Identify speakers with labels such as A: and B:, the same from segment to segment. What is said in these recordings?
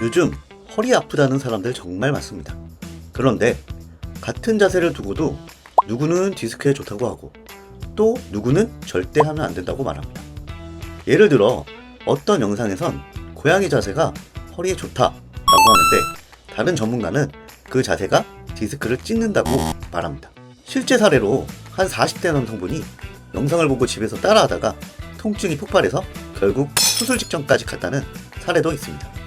A: 요즘 허리 아프다는 사람들 정말 많습니다. 그런데 같은 자세를 두고도 누구는 디스크에 좋다고 하고 또 누구는 절대 하면 안 된다고 말합니다. 예를 들어 어떤 영상에선 고양이 자세가 허리에 좋다라고 하는데 다른 전문가는 그 자세가 디스크를 찢는다고 말합니다. 실제 사례로 한 40대 남성분이 영상을 보고 집에서 따라하다가 통증이 폭발해서 결국 수술 직전까지 갔다는 사례도 있습니다.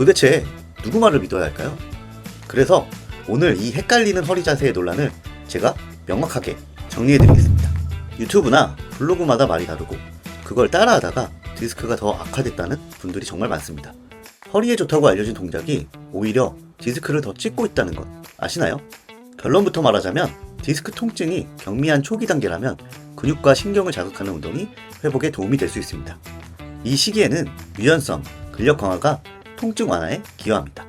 A: 도대체 누구 말을 믿어야 할까요? 그래서 오늘 이 헷갈리는 허리 자세의 논란을 제가 명확하게 정리해드리겠습니다. 유튜브나 블로그마다 말이 다르고 그걸 따라하다가 디스크가 더 악화됐다는 분들이 정말 많습니다. 허리에 좋다고 알려진 동작이 오히려 디스크를 더 찢고 있다는 것 아시나요? 결론부터 말하자면 디스크 통증이 경미한 초기 단계라면 근육과 신경을 자극하는 운동이 회복에 도움이 될 수 있습니다. 이 시기에는 유연성, 근력 강화가 통증 완화에 기여합니다.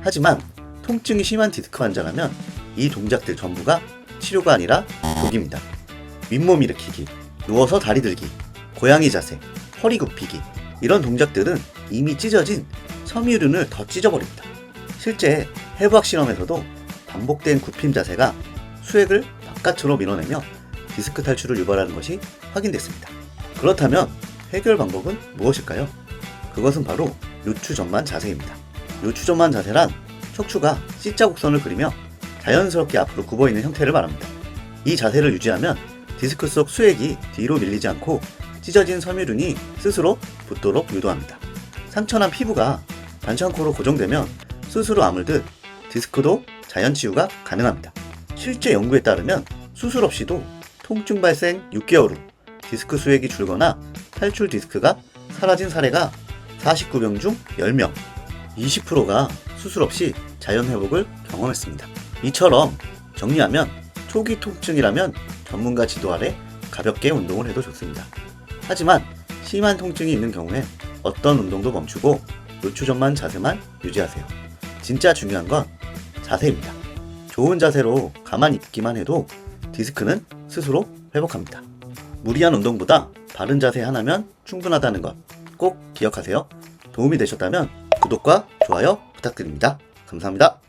A: 하지만 통증이 심한 디스크 환자라면 이 동작들 전부가 치료가 아니라 독입니다. 윗몸 일으키기, 누워서 다리 들기, 고양이 자세, 허리 굽히기 이런 동작들은 이미 찢어진 섬유륜을 더 찢어버립니다. 실제 해부학 실험에서도 반복된 굽힘 자세가 수액을 바깥으로 밀어내며 디스크 탈출을 유발하는 것이 확인됐습니다. 그렇다면 해결 방법은 무엇일까요? 그것은 바로 요추 전만 자세입니다. 요추 전만 자세란 척추가 C자 곡선을 그리며 자연스럽게 앞으로 굽어 있는 형태를 말합니다. 이 자세를 유지하면 디스크 속 수액이 뒤로 밀리지 않고 찢어진 섬유륜이 스스로 붙도록 유도합니다. 상처난 피부가 반창고로 고정되면 스스로 아물듯 디스크도 자연 치유가 가능합니다. 실제 연구에 따르면 수술 없이도 통증 발생 6개월 후 디스크 수액이 줄거나 탈출 디스크가 사라진 사례가 49명 중 10명, 20%가 수술 없이 자연 회복을 경험했습니다. 이처럼 정리하면 초기 통증이라면 전문가 지도 아래 가볍게 운동을 해도 좋습니다. 하지만 심한 통증이 있는 경우엔 어떤 운동도 멈추고 요추전만 자세만 유지하세요. 진짜 중요한 건 자세입니다. 좋은 자세로 가만히 있기만 해도 디스크는 스스로 회복합니다. 무리한 운동보다 바른 자세 하나면 충분하다는 것 꼭 기억하세요. 도움이 되셨다면 구독과 좋아요 부탁드립니다. 감사합니다.